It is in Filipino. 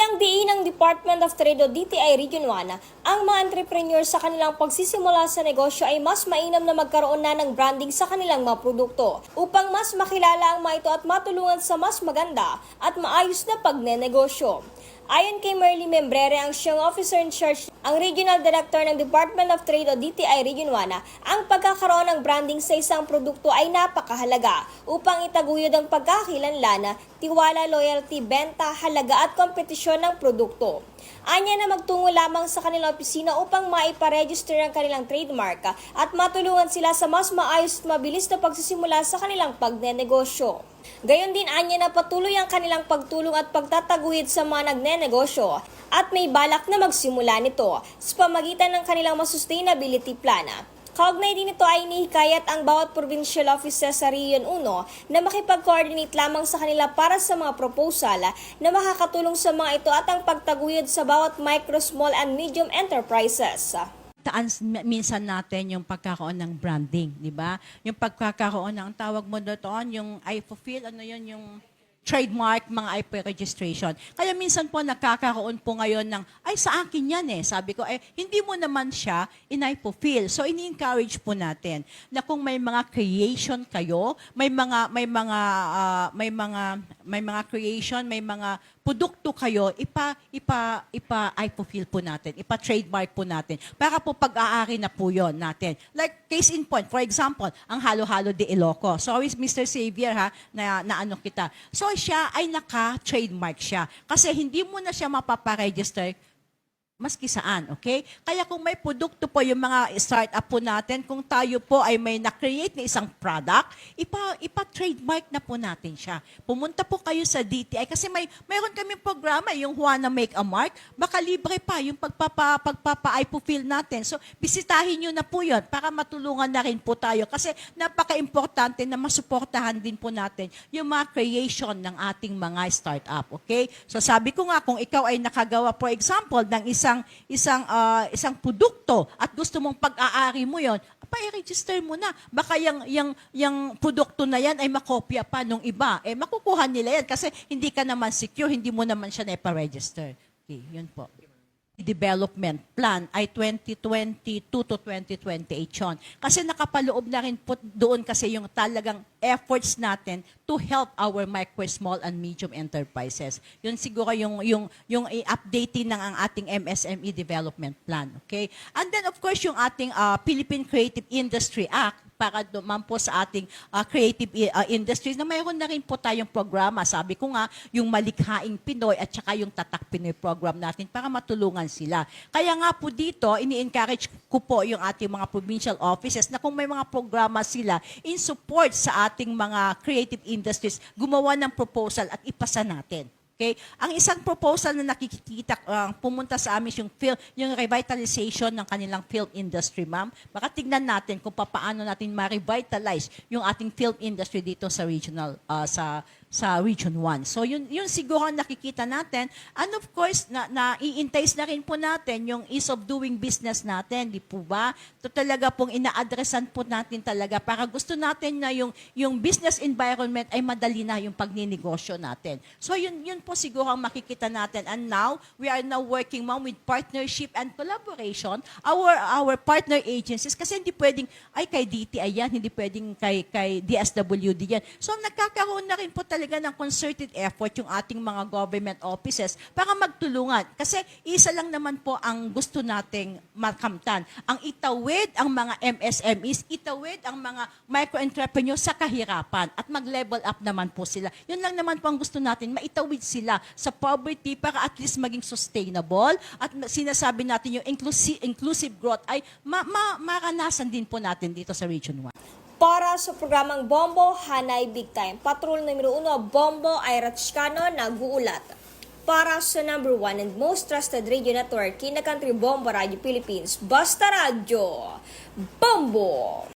Ang diin ng Department of Trade o DTI Region 1, ang mga entrepreneur sa kanilang pagsisimula sa negosyo ay mas mainam na magkaroon na ng branding sa kanilang mga produkto upang mas makilala ang mga ito at matulungan sa mas maganda at maayos na pagnenegosyo. Ayon kay Merly Membrere, ang siyang officer in charge, ang Regional Director ng Department of Trade o DTI Region 1, ang pagkakaroon ng branding sa isang produkto ay napakahalaga upang itaguyod ang pagkakakilanlan, tiwala, loyalty, benta, halaga at kompetisyon ng produkto. Anya na magtungo lamang sa kanilang opisina upang maiparegister ang kanilang trademark at matulungan sila sa mas maayos at mabilis na pagsisimula sa kanilang pagnenegosyo. Gayon din anya na patuloy ang kanilang pagtulong at pagtataguyod sa mga nagnenegosyo at may balak na magsimula nito sa pamagitan ng kanilang mga sustainability plan. Kaugnay din ito ay inihikayat ang bawat provincial offices sa Region 1 na makipag-coordinate lamang sa kanila para sa mga proposal na makakatulong sa mga ito at ang pagtaguyod sa bawat micro, small, and medium enterprises. Taan mi- minsan natin yung pagkakaroon ng branding, di ba? Yung pagkakaroon ng tawag mo doon, yung I fulfill, ano yun, yung trademark, mga IP registration. Kaya minsan po nagkakaroon po ngayon ng, ay sa akin yan eh. Sabi ko, eh, hindi mo naman siya in-fulfill. So, ini-encourage po natin na kung may mga creation kayo, may mga, may mga, ah, may mga, may mga creation, may mga produkto kayo, ipa, ipa, ipa, I fulfill po natin, ipa trademark po natin, para po pag-aari na po yon natin. Like, case in point, for example, ang Halo-Halo de Iloco. Sorry, Mr. Xavier ha, na, na ano kita. So, siya ay naka-trademark siya. Kasi hindi mo na siya mapaparegister maski saan, okay? Kaya kung may produkto po yung mga startup po natin, kung tayo po ay may na-create na isang product, ipa, ipa-trademark na po natin siya. Pumunta po kayo sa DTI kasi may mayroon kaming programa, yung Juana Make a Mark, baka libre pa yung pagpapa, pagpapa-I-fulfill natin. So, bisitahin nyo na po yun para matulungan na rin po tayo kasi napaka-importante na masuportahan din po natin yung mga creation ng ating mga startup, okay? So, sabi ko nga, kung ikaw ay nakagawa, for example, ng isang isang ah, isang produkto at gusto mong pag-aari mo 'yon, pa-register mo na. Baka yung yung yung produkto na 'yan ay makopya pa nung iba. Eh makukuha nila 'yan kasi hindi ka naman secure, hindi mo naman siya na-register. Okay, 'yun po. Development plan ay 2022 to 2028 yun. Kasi nakapaloob na rin po doon kasi yung talagang efforts natin to help our micro, small, and medium enterprises. Yun siguro yung, yung, yung i-updating ng ang ating MSME development plan. Okay? And then of course yung ating uh, Philippine Creative Industry Act para duman po sa ating uh, creative uh, industries na mayroon na rin po tayong programa. Sabi ko nga, yung Malikhaing Pinoy at saka yung Tatak Pinoy program natin para matulungan sila. Kaya nga po dito, ini-encourage ko po yung ating mga provincial offices na kung may mga programa sila in support sa ating mga creative industries, gumawa ng proposal at ipasa natin. Okay? Ang isang proposal na nakikita uh, pumunta sa amin yung film, yung revitalization ng kanilang film industry, ma'am. Baka tignan natin kung paano natin ma-revitalize yung ating film industry dito sa regional uh, sa sa Region 1. So yun yun siguro ang nakikita natin. And of course, na, na i-entice na rin po natin yung ease of doing business natin, di po ba? Ito talaga pong ina-addressan po natin talaga para gusto natin na yung yung business environment ay madali na yung pagninegosyo natin. So yun yun po siguro ang makikita natin. And now, we are now working ma'am with partnership and collaboration our our partner agencies kasi hindi pwedeng ay kay DTI yan, hindi pwedeng kay kay DSWD yan. So nagkakaroon na rin po talaga ng concerted effort yung ating mga government offices para magtulungan. Kasi isa lang naman po ang gusto nating makamtan. Ang itawid ang mga MSMEs, itawid ang mga micro-entrepreneurs sa kahirapan at mag-level up naman po sila. Yun lang naman po ang gusto natin, maitawid sila sa poverty para at least maging sustainable at sinasabi natin yung inclusive, inclusive growth ay ma- ma- maranasan din po natin dito sa Region 1. Para sa programang Bombo Hanay Big Time, Patrol numero 1, Bombo Ira Chicano, nag-uulat. Para sa number 1 and most trusted radio network in country, Bombo Radio Philippines, Basta Radio, Bombo!